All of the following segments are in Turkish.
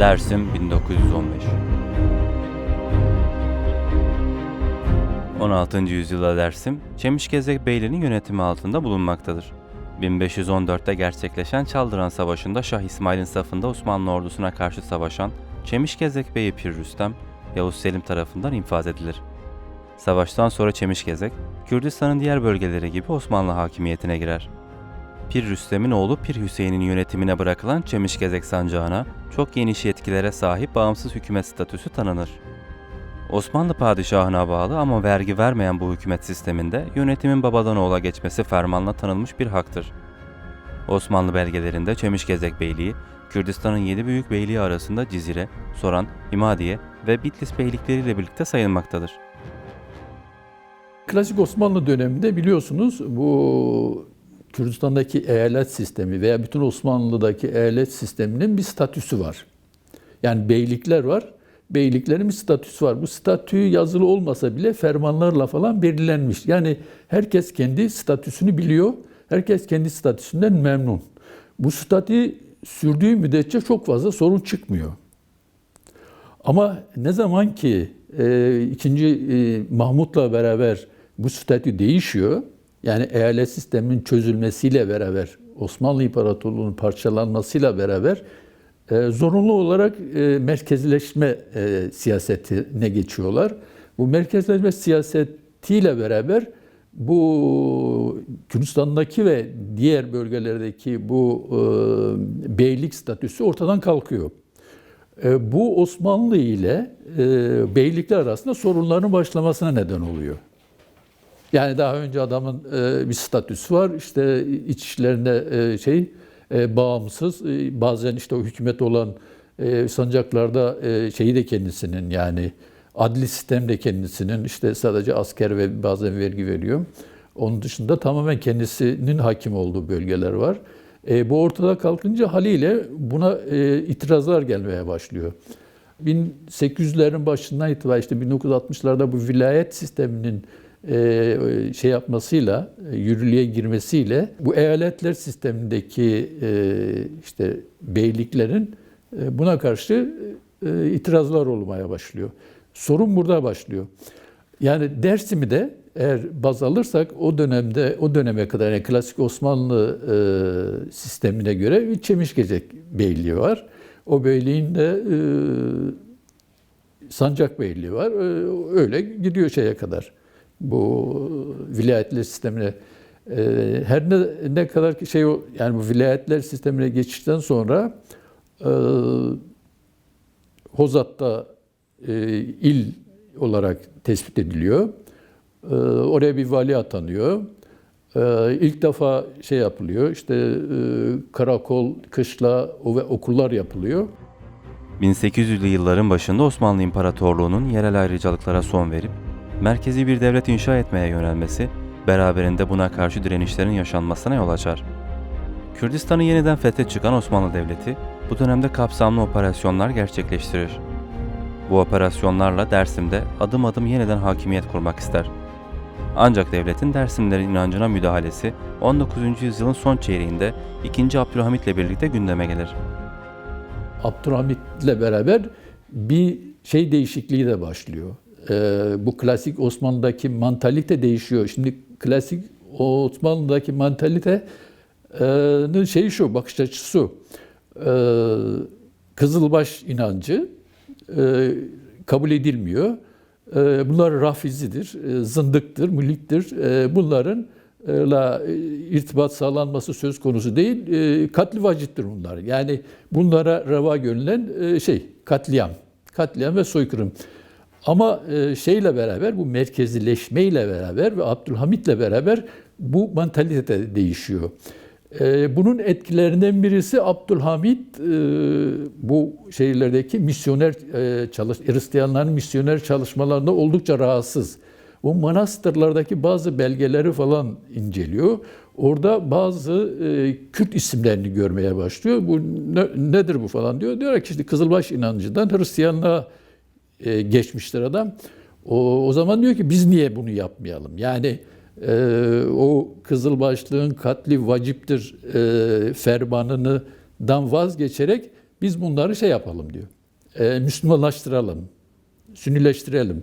Dersim 1915 16. yüzyılda Dersim, Çemişgezek Beyliği'nin yönetimi altında bulunmaktadır. 1514'te gerçekleşen Çaldıran Savaşı'nda Şah İsmail'in safında Osmanlı ordusuna karşı savaşan Çemişgezek Bey'i Pir Rüstem, Yavuz Selim tarafından infaz edilir. Savaştan sonra Çemişgezek, Kürdistan'ın diğer bölgeleri gibi Osmanlı hakimiyetine girer. Pir Rüstem'in oğlu Pir Hüseyin'in yönetimine bırakılan Çemişgezek sancağına çok geniş yetkilere sahip bağımsız hükümet statüsü tanınır. Osmanlı padişahına bağlı ama vergi vermeyen bu hükümet sisteminde yönetimin babadan oğula geçmesi fermanla tanınmış bir haktır. Osmanlı belgelerinde Çemişgezek Beyliği, Kürdistan'ın yedi büyük beyliği arasında Cizire, Soran, İmadiye ve Bitlis beylikleriyle birlikte sayılmaktadır. Klasik Osmanlı döneminde biliyorsunuz bu Kürdistan'daki eyalet sistemi veya bütün Osmanlı'daki eyalet sisteminin bir statüsü var. Yani beylikler var. Beyliklerin bir statüsü var. Bu statü yazılı olmasa bile fermanlarla falan belirlenmiş. Yani herkes kendi statüsünü biliyor. Herkes kendi statüsünden memnun. Bu statü sürdüğü müddetçe çok fazla sorun çıkmıyor. Ama ne zaman ki e, ikinci e, Mahmut'la beraber bu statü değişiyor, yani eyalet sisteminin çözülmesiyle beraber, Osmanlı İmparatorluğu'nun parçalanmasıyla beraber e, zorunlu olarak e, merkezleşme e, siyasetine geçiyorlar. Bu merkezleşme siyasetiyle beraber bu Kürdistan'daki ve diğer bölgelerdeki bu e, beylik statüsü ortadan kalkıyor. E, bu Osmanlı ile e, beylikler arasında sorunların başlamasına neden oluyor. Yani daha önce adamın e, bir statüsü var, işte iç işlerinde e, şey e, bağımsız, e, bazen işte o hükümet olan e, sancaklarda e, şeyi de kendisinin yani adli sistem de kendisinin işte sadece asker ve bazen vergi veriyor. Onun dışında tamamen kendisinin hakim olduğu bölgeler var. E, bu ortada kalkınca haliyle buna e, itirazlar gelmeye başlıyor. 1800'lerin başından itibaren işte 1960'larda bu vilayet sisteminin şey yapmasıyla, e, yürürlüğe girmesiyle bu eyaletler sistemindeki e, işte beyliklerin e, buna karşı e, itirazlar olmaya başlıyor. Sorun burada başlıyor. Yani Dersim'i de eğer baz alırsak o dönemde o döneme kadar yani klasik Osmanlı e, sistemine göre bir Çemişgecek Beyliği var. O beyliğin de e, Sancak Beyliği var. E, öyle gidiyor şeye kadar. Bu vilayetler sistemine e, her ne, ne kadar şey yani bu vilayetler sistemine geçişten sonra e, Hozat'ta e, il olarak tespit ediliyor. E, oraya bir vali atanıyor. E, ilk defa şey yapılıyor, işte e, karakol, kışla ve okullar yapılıyor. 1800'lü yılların başında Osmanlı İmparatorluğu'nun yerel ayrıcalıklara son verip merkezi bir devlet inşa etmeye yönelmesi beraberinde buna karşı direnişlerin yaşanmasına yol açar. Kürdistan'ı yeniden fethe çıkan Osmanlı Devleti bu dönemde kapsamlı operasyonlar gerçekleştirir. Bu operasyonlarla Dersim'de adım adım yeniden hakimiyet kurmak ister. Ancak devletin Dersimlerin inancına müdahalesi 19. yüzyılın son çeyreğinde 2. Abdülhamit ile birlikte gündeme gelir. Abdülhamit'le beraber bir şey değişikliği de başlıyor. Ee, bu klasik Osmanlı'daki mantalite değişiyor. Şimdi klasik Osmanlı'daki mantalitenin şeyi şu, bakış açısı. Ee, Kızılbaş inancı e, kabul edilmiyor. E, Bunlar rafizidir, e, zındıktır, müliktir. Bunların la e, irtibat sağlanması söz konusu değil. Katli vacittir bunlar. Yani bunlara reva görülen şey katliam. Katliam ve soykırım. Ama e, şeyle beraber bu merkezileşmeyle beraber ve Abdülhamit'le beraber bu mantalite de değişiyor. E, Bunun etkilerinden birisi Abdülhamit e, bu şehirlerdeki misyoner çalış Hristiyanların misyoner çalışmalarında oldukça rahatsız. Bu manastırlardaki bazı belgeleri falan inceliyor. Orada bazı Kürt isimlerini görmeye başlıyor. Bu ne- nedir bu falan diyor. Diyor ki işte Kızılbaş inancından Hristiyanlığa e, geçmiştir adam. O, o zaman diyor ki biz niye bunu yapmayalım? Yani e, o Kızılbaşlığın katli vaciptir e, fermanından vazgeçerek biz bunları şey yapalım diyor. E, Müslümanlaştıralım, Sünnileştirelim.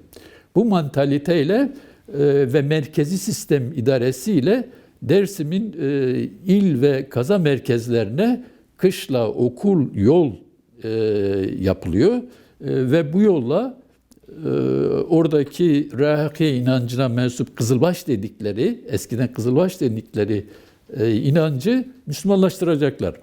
Bu mantaliteyle e, ve merkezi sistem idaresiyle Dersim'in e, il ve kaza merkezlerine kışla okul, yol e, yapılıyor. E, ve bu yolla e, oradaki Rahakiye inancına mensup Kızılbaş dedikleri, eskiden Kızılbaş dedikleri e, inancı Müslümanlaştıracaklar.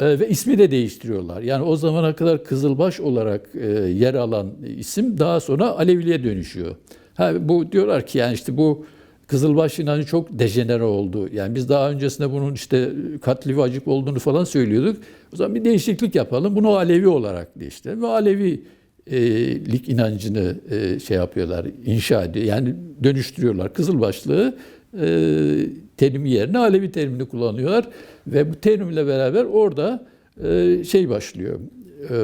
E, ve ismi de değiştiriyorlar. Yani o zamana kadar Kızılbaş olarak yer alan isim daha sonra Aleviliğe dönüşüyor. Ha, bu diyorlar ki yani işte bu Kızılbaş inancı çok dejenere oldu. Yani biz daha öncesinde bunun işte katli vacip olduğunu falan söylüyorduk. O zaman bir değişiklik yapalım. Bunu Alevi olarak değiştirelim. Ve Alevilik inancını e, şey yapıyorlar, inşa ediyor. Yani dönüştürüyorlar. Kızılbaşlığı e, terimi yerine Alevi terimini kullanıyorlar. Ve bu terimle beraber orada e, şey başlıyor. E,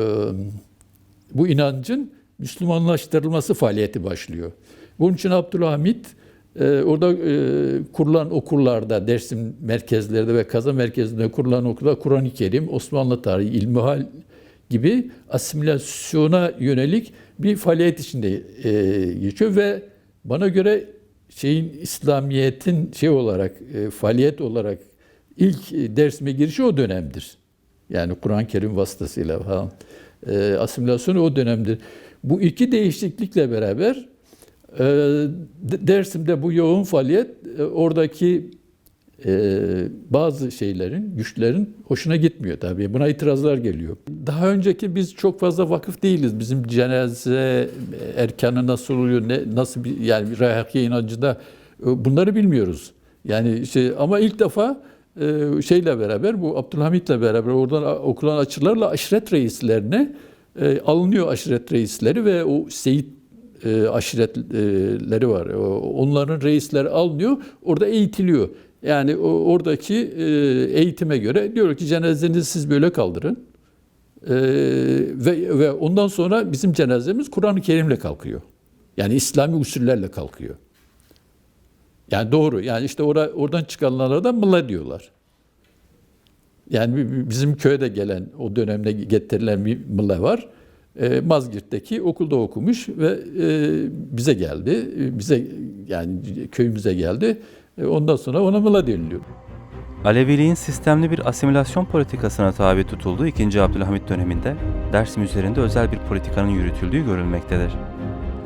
bu inancın Müslümanlaştırılması faaliyeti başlıyor. Bunun için Abdülhamit e, orada e, kurulan okullarda, Dersim merkezlerde ve kaza merkezinde kurulan okulda Kur'an-ı Kerim, Osmanlı tarihi, ilmihal gibi asimilasyona yönelik bir faaliyet içinde e, geçiyor ve bana göre şeyin İslamiyet'in şey olarak e, faaliyet olarak ilk e, dersime girişi o dönemdir. Yani Kur'an-ı Kerim vasıtasıyla falan. E, asimilasyonu o dönemdir. Bu iki değişiklikle beraber Dersim'de bu yoğun faaliyet e, oradaki e, bazı şeylerin, güçlerin hoşuna gitmiyor tabii. Buna itirazlar geliyor. Daha önceki biz çok fazla vakıf değiliz. Bizim cenaze erkanı nasıl oluyor, ne, nasıl bir yani Rahakiye inancında e, bunları bilmiyoruz. Yani şey ama ilk defa şeyle beraber bu Abdülhamit'le beraber oradan okulan açılarla aşiret reislerine alınıyor aşiret reisleri ve o Seyit e, aşiretleri var. Onların reisleri alınıyor, orada eğitiliyor. Yani oradaki e, eğitime göre diyor ki cenazenizi siz böyle kaldırın. E, ve, ve ondan sonra bizim cenazemiz Kur'an-ı Kerim'le kalkıyor. Yani İslami usullerle kalkıyor. Yani doğru. Yani işte ora, oradan çıkanlara da mılla diyorlar. Yani bizim köye de gelen, o dönemde getirilen bir mılla var. E, Mazgirt'teki okulda okumuş ve e, bize geldi. E, bize yani köyümüze geldi. E, ondan sonra ona mıla deniliyor. Aleviliğin sistemli bir asimilasyon politikasına tabi tutulduğu 2. Abdülhamit döneminde Dersim üzerinde özel bir politikanın yürütüldüğü görülmektedir.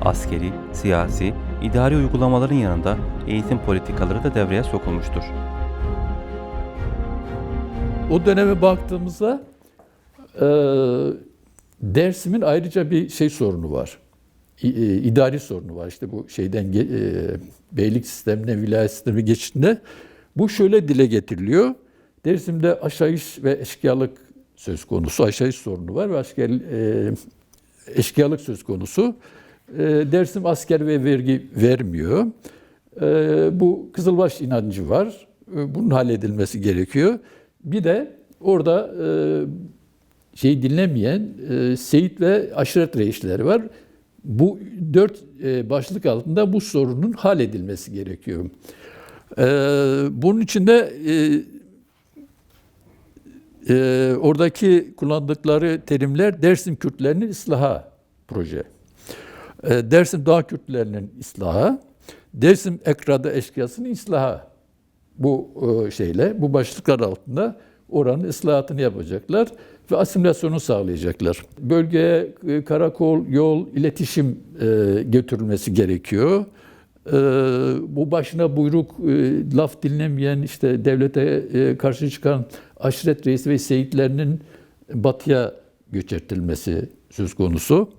Askeri, siyasi, idari uygulamaların yanında eğitim politikaları da devreye sokulmuştur. O döneme baktığımızda e, Dersim'in ayrıca bir şey sorunu var. E, idari sorunu var. İşte bu şeyden e, beylik sistemine, vilayet sistemi geçişinde. Bu şöyle dile getiriliyor. Dersim'de aşağıyış ve eşkıyalık söz konusu. Aşağıyış sorunu var ve asker, e, eşkıyalık söz konusu. E, Dersim asker ve vergi vermiyor. Bu Kızılbaş inancı var. Bunun halledilmesi gerekiyor. Bir de orada şey dinlemeyen e, Seyit ve aşiret reisleri var. Bu dört e, başlık altında bu sorunun halledilmesi gerekiyor. E, bunun için de e, e, oradaki kullandıkları terimler Dersim Kürtlerinin ıslaha proje. E, Dersim Dağ Kürtlerinin ıslaha, Dersim Ekrada Eşkıyası'nın ıslaha. Bu e, şeyle, bu başlıklar altında oranın ıslahatını yapacaklar ve asimilasyonu sağlayacaklar. Bölgeye karakol, yol, iletişim e, götürülmesi gerekiyor. E, bu başına buyruk, e, laf dinlemeyen, işte devlete karşı çıkan aşiret reisi ve seyitlerinin batıya göçertilmesi söz konusu.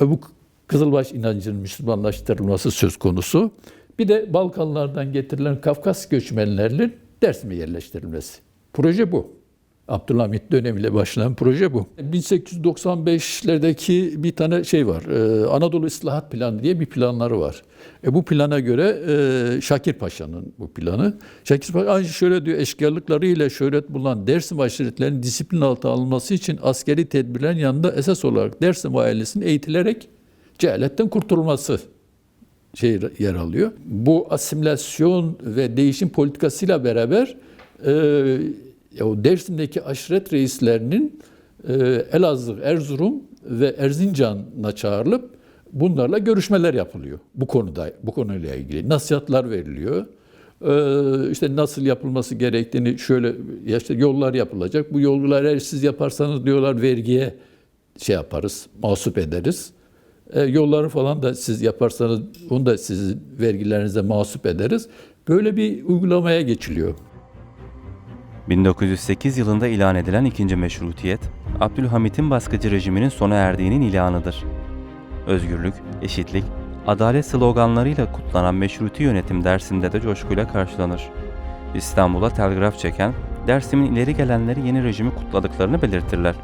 Bu Kızılbaş inancının Müslümanlaştırılması söz konusu. Bir de Balkanlardan getirilen Kafkas göçmenlerinin Dersim'e yerleştirilmesi. Proje bu. Abdülhamit dönemiyle başlayan proje bu. 1895'lerdeki bir tane şey var. Ee, Anadolu İslahat Planı diye bir planları var. E, bu plana göre e, Şakir Paşa'nın bu planı. Şakir Paşa aynı şöyle diyor eşkıyalıklarıyla şöhret bulan Dersim aşiretlerinin disiplin altına alınması için askeri tedbirlerin yanında esas olarak Dersim ailesinin eğitilerek cehaletten kurtulması şey yer alıyor. Bu asimilasyon ve değişim politikasıyla beraber e, o Dersim'deki aşiret reislerinin e, Elazığ, Erzurum ve Erzincan'a çağrılıp bunlarla görüşmeler yapılıyor bu konuda bu konuyla ilgili. Nasihatler veriliyor. E, işte nasıl yapılması gerektiğini şöyle ya işte yollar yapılacak. Bu yolları eğer siz yaparsanız diyorlar vergiye şey yaparız, mahsup ederiz. E, yolları falan da siz yaparsanız onu da sizin vergilerinize mahsup ederiz. Böyle bir uygulamaya geçiliyor. 1908 yılında ilan edilen ikinci meşrutiyet, Abdülhamit'in baskıcı rejiminin sona erdiğinin ilanıdır. Özgürlük, eşitlik, adalet sloganlarıyla kutlanan meşruti yönetim Dersim'de de coşkuyla karşılanır. İstanbul'a telgraf çeken, Dersim'in ileri gelenleri yeni rejimi kutladıklarını belirtirler.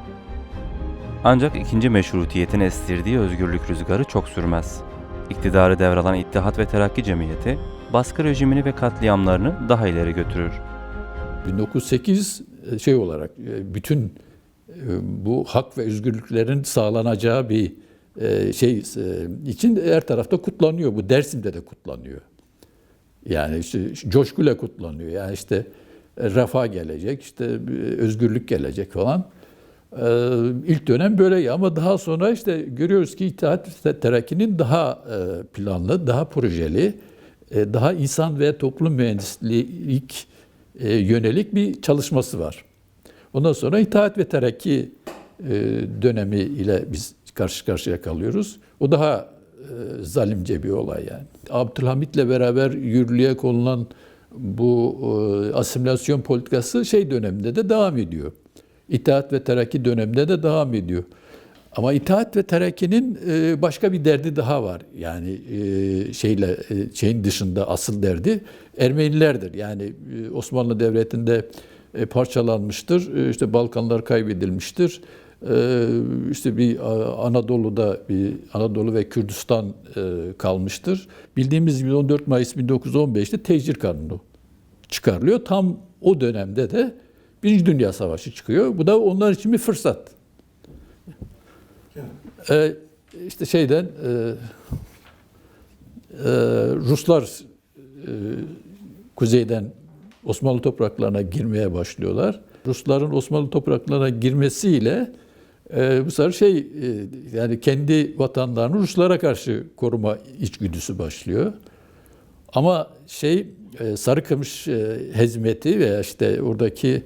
Ancak ikinci meşrutiyetin estirdiği özgürlük rüzgarı çok sürmez. İktidarı devralan İttihat ve Terakki Cemiyeti, baskı rejimini ve katliamlarını daha ileri götürür. 1908 e, şey olarak e, bütün e, bu hak ve özgürlüklerin sağlanacağı bir şey için her tarafta kutlanıyor. Bu Dersim'de de kutlanıyor. Yani işte coşkuyla kutlanıyor. Yani işte refah gelecek, işte özgürlük gelecek falan. İlk dönem böyle ama daha sonra işte görüyoruz ki İttihat Terakki'nin daha planlı, daha projeli, daha insan ve toplum mühendislik e, yönelik bir çalışması var. Ondan sonra İttihat ve Terakki e, dönemi ile biz karşı karşıya kalıyoruz. O daha e, zalimce bir olay yani. Abdülhamit'le beraber yürürlüğe konulan bu e, asimilasyon politikası şey döneminde de devam ediyor. İttihat ve Terakki döneminde de devam ediyor. Ama İttihat ve Terakki'nin e, başka bir derdi daha var. Yani e, şeyle e, şeyin dışında asıl derdi Ermenilerdir. Yani Osmanlı Devleti'nde parçalanmıştır. İşte Balkanlar kaybedilmiştir. İşte bir Anadolu'da bir Anadolu ve Kürdistan kalmıştır. Bildiğimiz gibi 14 Mayıs 1915'te Tecir Kanunu çıkarılıyor. Tam o dönemde de Birinci Dünya Savaşı çıkıyor. Bu da onlar için bir fırsat. Ee, işte şeyden e, e, Ruslar e, kuzeyden Osmanlı topraklarına girmeye başlıyorlar. Rusların Osmanlı topraklarına girmesiyle e, bu sefer şey e, yani kendi vatanlarını Ruslara karşı koruma içgüdüsü başlıyor. Ama şey e, Sarıkamış e, hezmeti veya işte oradaki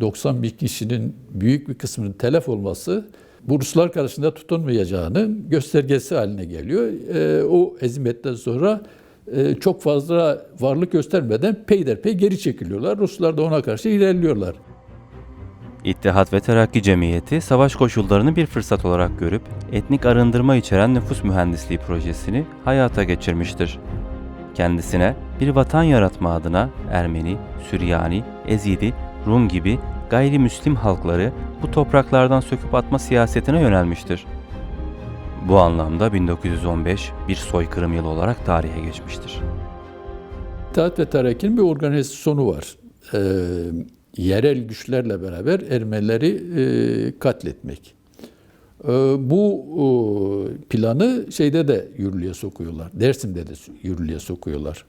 90 bin kişinin büyük bir kısmının telef olması Ruslar karşısında tutunmayacağının göstergesi haline geliyor. E, o hizmetten sonra e, çok fazla varlık göstermeden peyderpey geri çekiliyorlar. Ruslar da ona karşı ilerliyorlar. İttihat ve Terakki Cemiyeti, savaş koşullarını bir fırsat olarak görüp etnik arındırma içeren nüfus mühendisliği projesini hayata geçirmiştir. Kendisine bir vatan yaratma adına Ermeni, Süryani, Ezidi, Rum gibi gayrimüslim halkları bu topraklardan söküp atma siyasetine yönelmiştir. Bu anlamda 1915 bir soykırım yılı olarak tarihe geçmiştir. İttihat ve Terakki'nin bir organizasyonu var. Ee, yerel güçlerle beraber Ermenileri e, katletmek. Ee, bu e, planı şeyde de yürürlüğe sokuyorlar. Dersim'de de yürürlüğe sokuyorlar.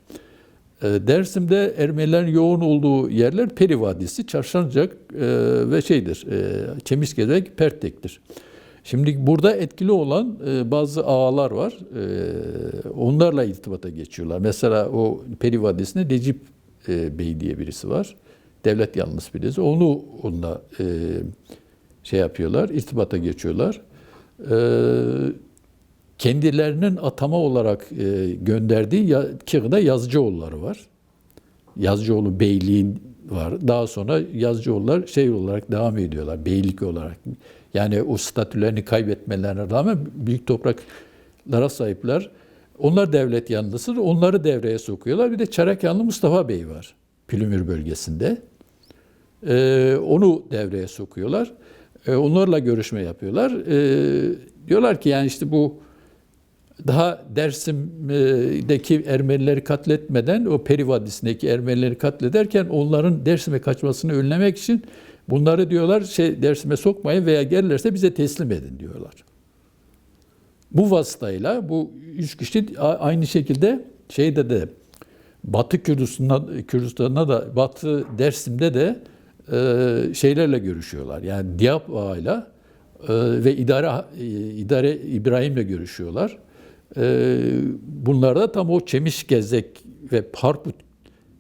Ee, Dersim'de Ermenilerin yoğun olduğu yerler Peri Vadisi, Çarşancak e, ve şeydir, e, Çemişgezek, Pertek'tir. Şimdi burada etkili olan e, bazı ağalar var. Onlarla irtibata geçiyorlar. Mesela o Peri Vadisi'nde Necip e, Bey diye birisi var. Devlet yanlısı birisi. Onu onunla şey yapıyorlar, irtibata geçiyorlar. Kendilerinin atama olarak e, gönderdiği ya, Kırı'da Yazıcıoğulları var. Yazıcıoğlu Beyliğin var. Daha sonra Yazıcıoğullar şey olarak devam ediyorlar. Beylik olarak. Yani o statülerini kaybetmelerine rağmen büyük topraklara sahipler. Onlar devlet yanlısı. Onları devreye sokuyorlar. Bir de Çarakyanlı Mustafa Bey var. Pülümür bölgesinde. Ee, onu devreye sokuyorlar. Ee, onlarla görüşme yapıyorlar. Ee, diyorlar ki yani işte bu daha Dersim'deki Ermenileri katletmeden o Peri Vadisi'ndeki Ermenileri katlederken onların Dersim'e kaçmasını önlemek için bunları diyorlar şey Dersim'e sokmayın veya gelirlerse bize teslim edin diyorlar. Bu vasıtayla bu üç kişi aynı şekilde şeyde de Batı Kürdistan'da, Kürdistan'da da Batı Dersim'de de e, şeylerle görüşüyorlar. Yani Diyap Ağa'yla ve idare e, idare İbrahim'le görüşüyorlar. E, bunlar da tam o Çemiş Gezek ve Harput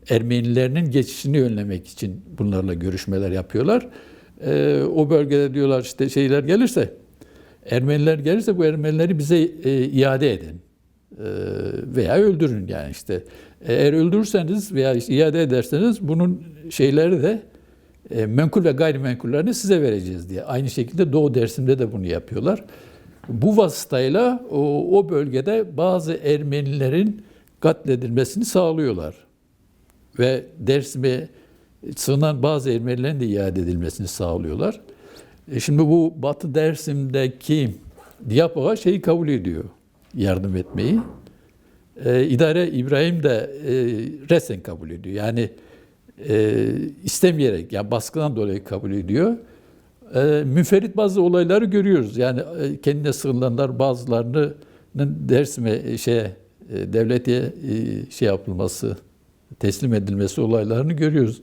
Ermenilerinin geçişini önlemek için bunlarla görüşmeler yapıyorlar. E, o bölgede diyorlar işte şeyler gelirse, Ermeniler gelirse bu Ermenileri bize e, iade edin E, veya öldürün yani işte. Eğer öldürürseniz veya işte iade ederseniz bunun şeyleri de e, menkul ve gayrimenkullerini size vereceğiz diye. Aynı şekilde Doğu Dersim'de de bunu yapıyorlar. Bu vasıtayla o, o bölgede bazı Ermenilerin katledilmesini sağlıyorlar. Ve Dersim'e sığınan bazı Ermenilerin de iade edilmesini sağlıyorlar. E şimdi bu Batı Dersim'deki Diyapoğa şeyi kabul ediyor, yardım etmeyi. E, İdare İbrahim de e, resen kabul ediyor. Yani e, istemeyerek, yani baskıdan dolayı kabul ediyor. E, münferit bazı olayları görüyoruz. Yani e, kendine sığınanlar bazılarının Dersim'e e, şeye e, devlete e, şey yapılması, teslim edilmesi olaylarını görüyoruz.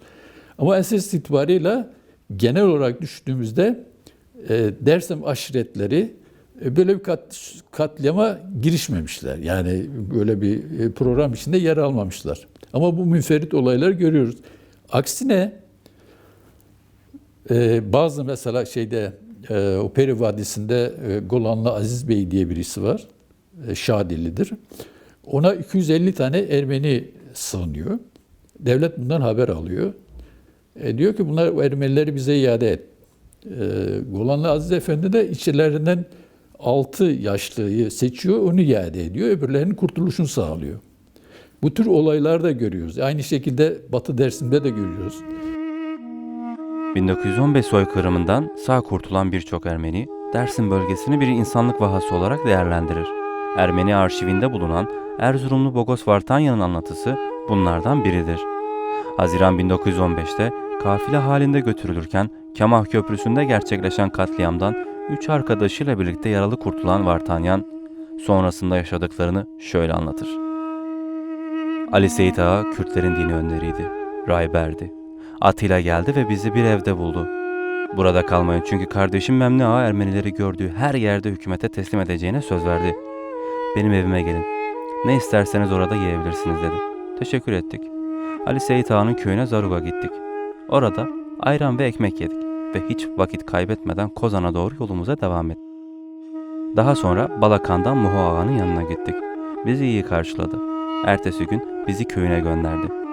Ama esas itibarıyla genel olarak düşündüğümüzde e, Dersim aşiretleri e, böyle bir kat, katliama girişmemişler. Yani böyle bir e, program içinde yer almamışlar. Ama bu münferit olayları görüyoruz. Aksine e, bazı mesela şeyde e, o Peri Vadisi'nde e, Golanlı Aziz Bey diye birisi var. E, Şadillidir. Ona 250 tane Ermeni sığınıyor. Devlet bundan haber alıyor. E, diyor ki bunlar Ermenileri bize iade et. E, Golanlı Aziz Efendi de içlerinden 6 yaşlıyı seçiyor, onu iade ediyor. Öbürlerinin kurtuluşunu sağlıyor. Bu tür olaylar da görüyoruz. Aynı şekilde Batı Dersim'de de görüyoruz. 1915 soykırımından sağ kurtulan birçok Ermeni, Dersim bölgesini bir insanlık vahası olarak değerlendirir. Ermeni arşivinde bulunan Erzurumlu Bogos Vartanyan'ın anlatısı bunlardan biridir. Haziran 1915'te kafile halinde götürülürken Kemah Köprüsü'nde gerçekleşen katliamdan üç arkadaşıyla birlikte yaralı kurtulan Vartanyan, sonrasında yaşadıklarını şöyle anlatır. Ali Seyit Ağa Kürtlerin dini önderiydi. Rayberdi. Atıyla geldi ve bizi bir evde buldu. Burada kalmayın çünkü kardeşim Memni Ağa Ermenileri gördüğü her yerde hükümete teslim edeceğine söz verdi. Benim evime gelin. Ne isterseniz orada yiyebilirsiniz dedi. Teşekkür ettik. Ali Seyit Ağa'nın köyüne Zaruga gittik. Orada ayran ve ekmek yedik ve hiç vakit kaybetmeden Kozan'a doğru yolumuza devam ettik. Daha sonra Balakan'dan Muho Ağa'nın yanına gittik. Bizi iyi karşıladı. Ertesi gün bizi köyüne gönderdi.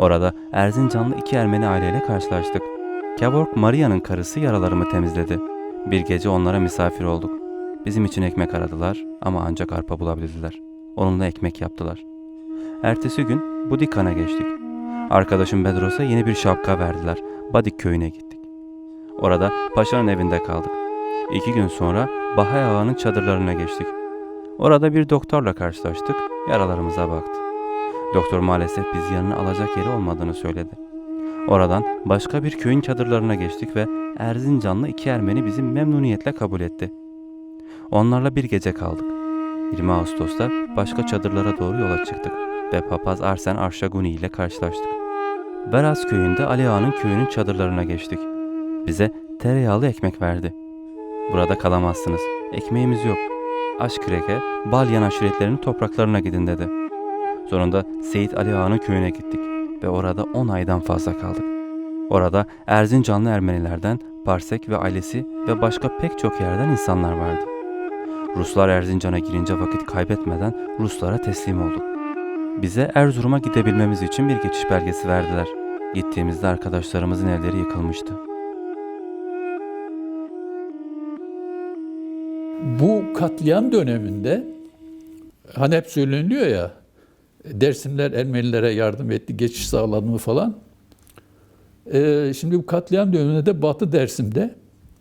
Orada Erzincanlı iki Ermeni aileyle karşılaştık. Kevork Maria'nın karısı yaralarımı temizledi. Bir gece onlara misafir olduk. Bizim için ekmek aradılar ama ancak arpa bulabildiler. Onunla ekmek yaptılar. Ertesi gün Budikan'a geçtik. Arkadaşım Bedros'a yeni bir şapka verdiler. Badik köyüne gittik. Orada paşanın evinde kaldık. İki gün sonra Bahay Ağa'nın çadırlarına geçtik. Orada bir doktorla karşılaştık, yaralarımıza baktı. Doktor maalesef biz yanına alacak yeri olmadığını söyledi. Oradan başka bir köyün çadırlarına geçtik ve Erzincanlı iki Ermeni bizi memnuniyetle kabul etti. Onlarla bir gece kaldık. 20 Ağustos'ta başka çadırlara doğru yola çıktık ve papaz Arsen Arşaguni ile karşılaştık. Beraz köyünde Ali Ağa'nın köyünün çadırlarına geçtik. Bize tereyağlı ekmek verdi. Burada kalamazsınız. Ekmeğimiz yok. Aşkıreke, Balyan aşiretlerinin topraklarına gidin dedi. Sonunda Seyit Ali Ağa'nın köyüne gittik ve orada 10 aydan fazla kaldık. Orada Erzincanlı Ermenilerden Parsek ve ailesi ve başka pek çok yerden insanlar vardı. Ruslar Erzincan'a girince vakit kaybetmeden Ruslara teslim olduk. Bize Erzurum'a gidebilmemiz için bir geçiş belgesi verdiler. Gittiğimizde arkadaşlarımızın evleri yıkılmıştı. Bu katliam döneminde hani hep söyleniliyor ya Dersimler Ermenilere yardım etti, geçiş sağladı mı falan. Ee, şimdi bu katliam döneminde de Batı Dersim'de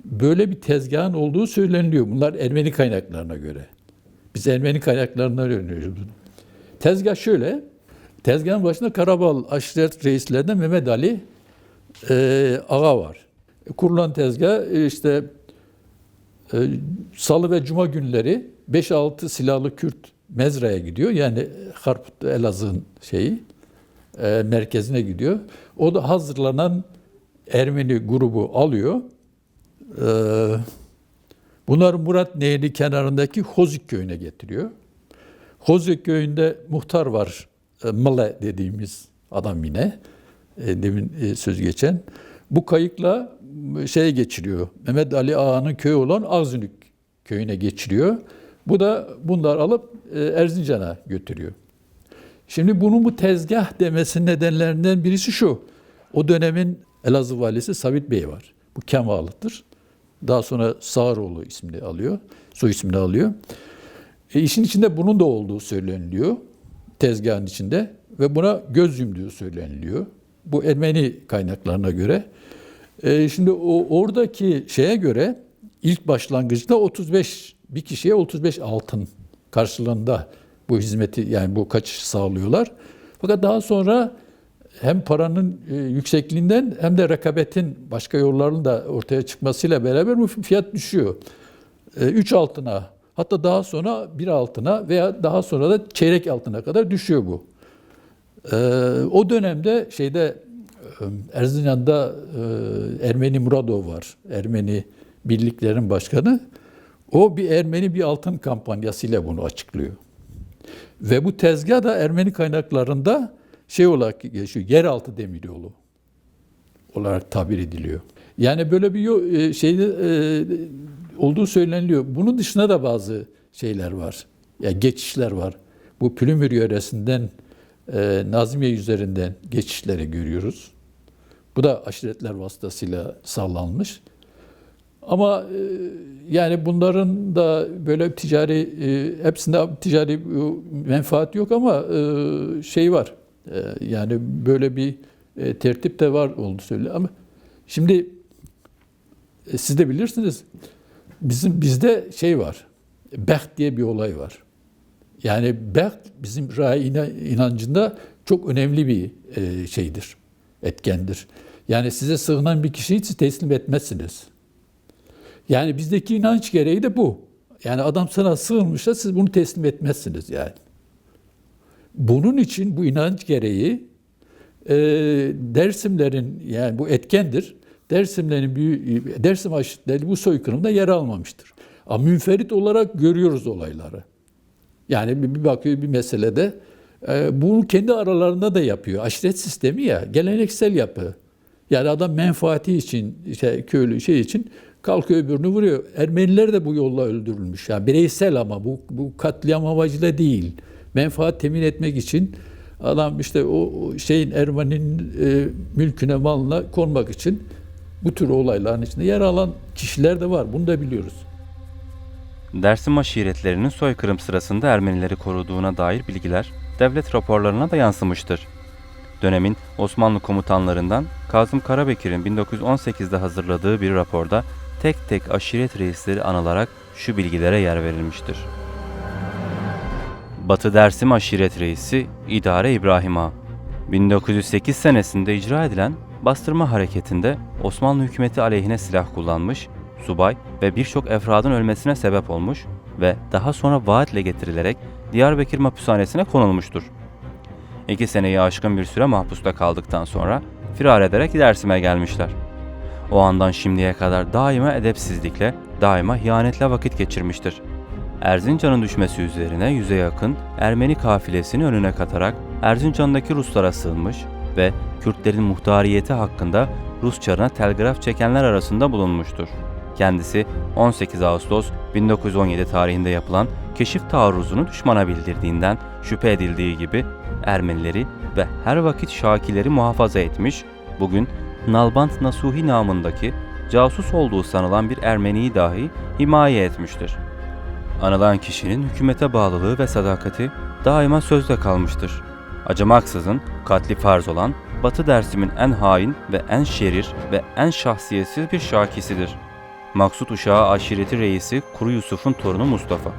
böyle bir tezgahın olduğu söyleniliyor. Bunlar Ermeni kaynaklarına göre. Biz Ermeni kaynaklarından öğreniyoruz bunu. Tezgah şöyle. Tezgahın başında Karabal aşiret reislerinden Mehmet Ali e, Ağa var. Kurulan tezgah e, işte e, Salı ve Cuma günleri 5-6 silahlı Kürt Mezra'ya gidiyor. Yani Harput Elazığ'ın şeyi e, merkezine gidiyor. O da hazırlanan Ermeni grubu alıyor. E, Bunlar Murat Nehri kenarındaki Hozik köyüne getiriyor. Hozik köyünde muhtar var. E, Male dediğimiz adam yine. E, demin e, söz geçen. Bu kayıkla e, şeye geçiriyor. Mehmet Ali Ağa'nın köyü olan Ağzınık köyüne geçiriyor. Bu da bunlar alıp e, Erzincan'a götürüyor. Şimdi bunun bu tezgah demesinin nedenlerinden birisi şu. O dönemin Elazığ valisi Sabit Bey var. Bu Kemalı'dır. Daha sonra Sağıroğlu ismini alıyor. Soy ismini alıyor. E, işin içinde bunun da olduğu söyleniliyor. Tezgahın içinde. Ve buna göz yumduğu söyleniliyor. Bu Ermeni kaynaklarına göre. E, şimdi o oradaki şeye göre ilk başlangıçta 35 bir kişiye 35 altın karşılığında bu hizmeti yani bu kaçışı sağlıyorlar. Fakat daha sonra hem paranın e, yüksekliğinden hem de rekabetin başka yolların da ortaya çıkmasıyla beraber bu fiyat düşüyor. 3 altına hatta daha sonra bir altına veya daha sonra da çeyrek altına kadar düşüyor bu. E, o dönemde şeyde e, Erzincan'da e, Ermeni Muradov var. Ermeni birliklerin başkanı. O bir Ermeni bir altın kampanyasıyla bunu açıklıyor. Ve bu tezgah da Ermeni kaynaklarında şey olarak geçiyor. Yeraltı demiryolu olarak tabir ediliyor. Yani böyle bir e, şey e, olduğu söyleniliyor. Bunun dışında da bazı şeyler var. Ya geçişler var. Bu Plümür yöresinden e, Nazmiye üzerinden geçişleri görüyoruz. Bu da aşiretler vasıtasıyla sağlanmış. Ama e, yani bunların da böyle ticari e, hepsinde ticari e, menfaat yok ama şey var. Yani böyle bir tertip de var oldu söyle ama şimdi siz de bilirsiniz. Bizim bizde şey var. Beht diye bir olay var. Yani beht bizim rai inancında çok önemli bir şeydir, etkendir. Yani size sığınan bir kişiyi teslim etmezsiniz. Yani bizdeki inanç gereği de bu. Yani adam sana sığınmışsa siz bunu teslim etmezsiniz yani. Bunun için bu inanç gereği e, Dersimlerin yani bu etkendir. Dersimlerin büyü- Dersim aşitleri bu soykırımda yer almamıştır. Ama münferit olarak görüyoruz olayları. Yani bir bakıyor bir meselede e, bunu kendi aralarında da yapıyor. Aşiret sistemi ya geleneksel yapı. Yani adam menfaati için işte köylü şey için kalkıyor öbürünü vuruyor. Ermeniler de bu yolla öldürülmüş. Yani bireysel ama bu, bu katliam amacıyla değil. Menfaat temin etmek için adam işte o şeyin Ermeni'nin e, mülküne malına konmak için bu tür olayların içinde yer alan kişiler de var. Bunu da biliyoruz. Dersim aşiretlerinin soykırım sırasında Ermenileri koruduğuna dair bilgiler devlet raporlarına da yansımıştır. Dönemin Osmanlı komutanlarından Kazım Karabekir'in 1918'de hazırladığı bir raporda tek tek aşiret reisleri anılarak şu bilgilere yer verilmiştir. Batı Dersim Aşiret Reisi İdare İbrahim Ağa 1908 senesinde icra edilen bastırma hareketinde Osmanlı hükümeti aleyhine silah kullanmış, subay ve birçok efradın ölmesine sebep olmuş ve daha sonra vaatle getirilerek Diyarbakır mahpushanesine konulmuştur. İki seneyi aşkın bir süre mahpusta kaldıktan sonra firar ederek Dersim'e gelmişler. O andan şimdiye kadar daima edepsizlikle, daima ihanetle vakit geçirmiştir. Erzincan'ın düşmesi üzerine yüze yakın Ermeni kafilesini önüne katarak Erzincan'daki Ruslara sığınmış ve Kürtlerin muhtariyeti hakkında Rus çarına telgraf çekenler arasında bulunmuştur. Kendisi 18 Ağustos 1917 tarihinde yapılan keşif taarruzunu düşmana bildirdiğinden şüphe edildiği gibi Ermenileri ve her vakit Şakileri muhafaza etmiş, bugün Nalbant Nasuhi namındaki casus olduğu sanılan bir Ermeniyi dahi himaye etmiştir. Anılan kişinin hükümete bağlılığı ve sadakati daima sözde kalmıştır. Acımaksızın katli farz olan Batı Dersim'in en hain ve en şerir ve en şahsiyetsiz bir şakisidir. Maksut uşağı aşireti reisi Kuru Yusuf'un torunu Mustafa.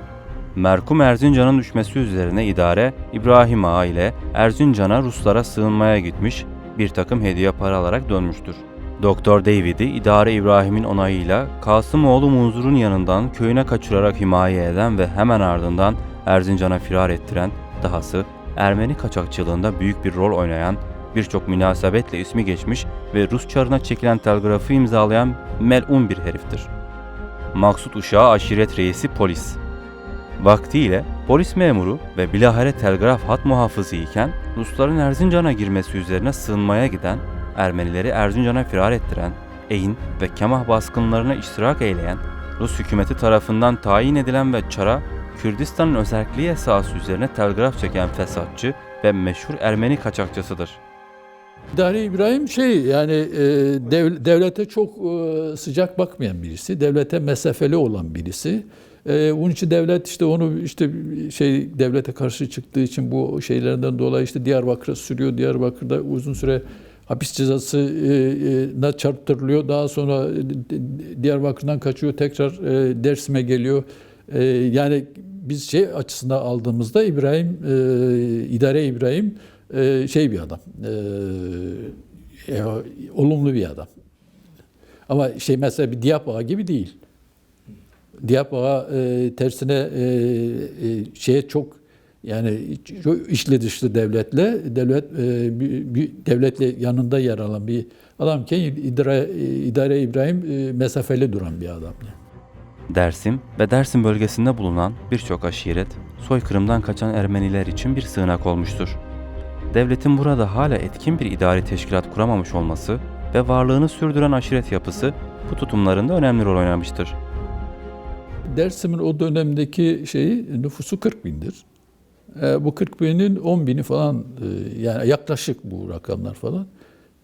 Merkum Erzincan'ın düşmesi üzerine idare İbrahim Ağa ile Erzincan'a Ruslara sığınmaya gitmiş bir takım hediye para alarak dönmüştür. Doktor David'i idare İbrahim'in onayıyla Kasımoğlu Munzur'un yanından köyüne kaçırarak himaye eden ve hemen ardından Erzincan'a firar ettiren, dahası Ermeni kaçakçılığında büyük bir rol oynayan, birçok münasebetle ismi geçmiş ve Rus çarına çekilen telgrafı imzalayan melun bir heriftir. Maksut Uşağı aşiret reisi polis. Vaktiyle polis memuru ve bilahare telgraf hat muhafızı iken Rusların Erzincan'a girmesi üzerine sığınmaya giden, Ermenileri Erzincan'a firar ettiren, Eyn ve Kemah baskınlarına iştirak eyleyen, Rus hükümeti tarafından tayin edilen ve Çar'a Kürdistan'ın özelliği esası üzerine telgraf çeken fesatçı ve meşhur Ermeni kaçakçısıdır. İdare İbrahim şey yani e, dev- devlete çok e, sıcak bakmayan birisi, devlete mesafeli olan birisi. E, onun için devlet işte onu işte şey devlete karşı çıktığı için bu şeylerden dolayı işte Diyarbakır'a sürüyor. Diyarbakır'da uzun süre hapis cezası e, e, çarptırılıyor. Daha sonra e, Diyarbakır'dan kaçıyor, tekrar Dersim'e geliyor. Yani biz şey açısından aldığımızda İbrahim, idare İbrahim şey bir adam, olumlu bir adam. Ama şey mesela bir Diyap Ağa gibi değil. Diyap Ağa e, tersine e, e, şeye çok yani çok içli dışlı devletle devlet e, bir, bir devletle yanında yer alan bir adamken idare, idare İbrahim e, mesafeli duran bir adam. Dersim ve Dersim bölgesinde bulunan birçok aşiret, soykırımdan kaçan Ermeniler için bir sığınak olmuştur. Devletin burada hala etkin bir idari teşkilat kuramamış olması ve varlığını sürdüren aşiret yapısı bu tutumlarında önemli rol oynamıştır. Dersim'in o dönemdeki şeyi nüfusu 40 bindir. E, bu 40 binin 10 bini falan e, yani yaklaşık bu rakamlar falan.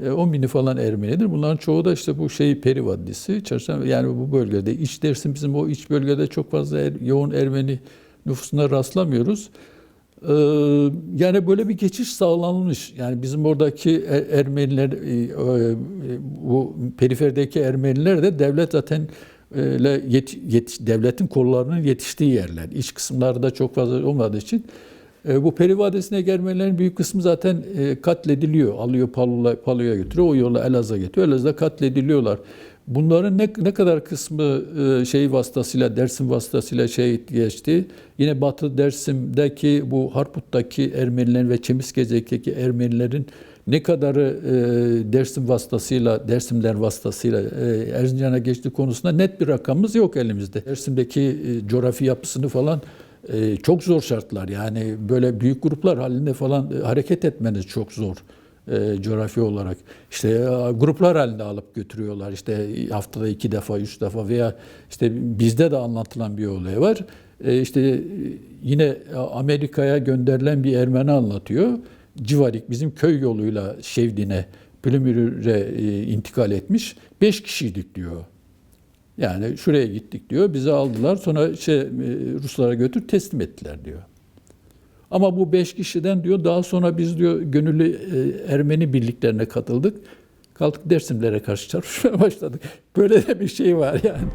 E, 10 bini falan Ermenidir. Bunların çoğu da işte bu şey Peri Vadisi, Çarşamba yani bu bölgede. İç Dersim bizim o iç bölgede çok fazla er- yoğun Ermeni nüfusuna rastlamıyoruz. Ee, yani böyle bir geçiş sağlanmış. Yani bizim oradaki Er- Ermeniler, e, e, bu periferdeki Ermeniler de devlet zaten e, le yet- yet- devletin kollarının yetiştiği yerler. İç kısımlarda çok fazla olmadığı için e, bu Peri Vadisi'ne gelmelerin büyük kısmı zaten e, katlediliyor. Alıyor Palu'ya Palu'ya götürüyor. O yolla Elazığ'a getiriyor. Elazığ'da katlediliyorlar. Bunların ne, ne kadar kısmı e, şey vasıtasıyla, Dersim vasıtasıyla şehit geçti. Yine Batı Dersim'deki bu Harput'taki Ermenilerin ve Çemisgeze'deki Ermenilerin ne kadarı e, Dersim vasıtasıyla, Dersimler vasıtasıyla e, Erzincan'a geçtiği konusunda net bir rakamımız yok elimizde. Dersim'deki e, coğrafi yapısını falan e, çok zor şartlar. Yani böyle büyük gruplar halinde falan e, hareket etmeniz çok zor e, coğrafi olarak. İşte e, gruplar halinde alıp götürüyorlar. İşte haftada iki defa, üç defa veya işte bizde de anlatılan bir olay var. E, işte e, yine Amerika'ya gönderilen bir Ermeni anlatıyor. Civarik bizim köy yoluyla Şevdin'e, Plümür'e e, intikal etmiş. Beş kişiydik diyor. Yani şuraya gittik diyor. Bizi aldılar. Sonra şey, e, Ruslara götür teslim ettiler diyor. Ama bu beş kişiden diyor daha sonra biz diyor gönüllü e, Ermeni birliklerine katıldık. Kaldık Dersimlere karşı çalışmaya başladık. Böyle de bir şey var yani.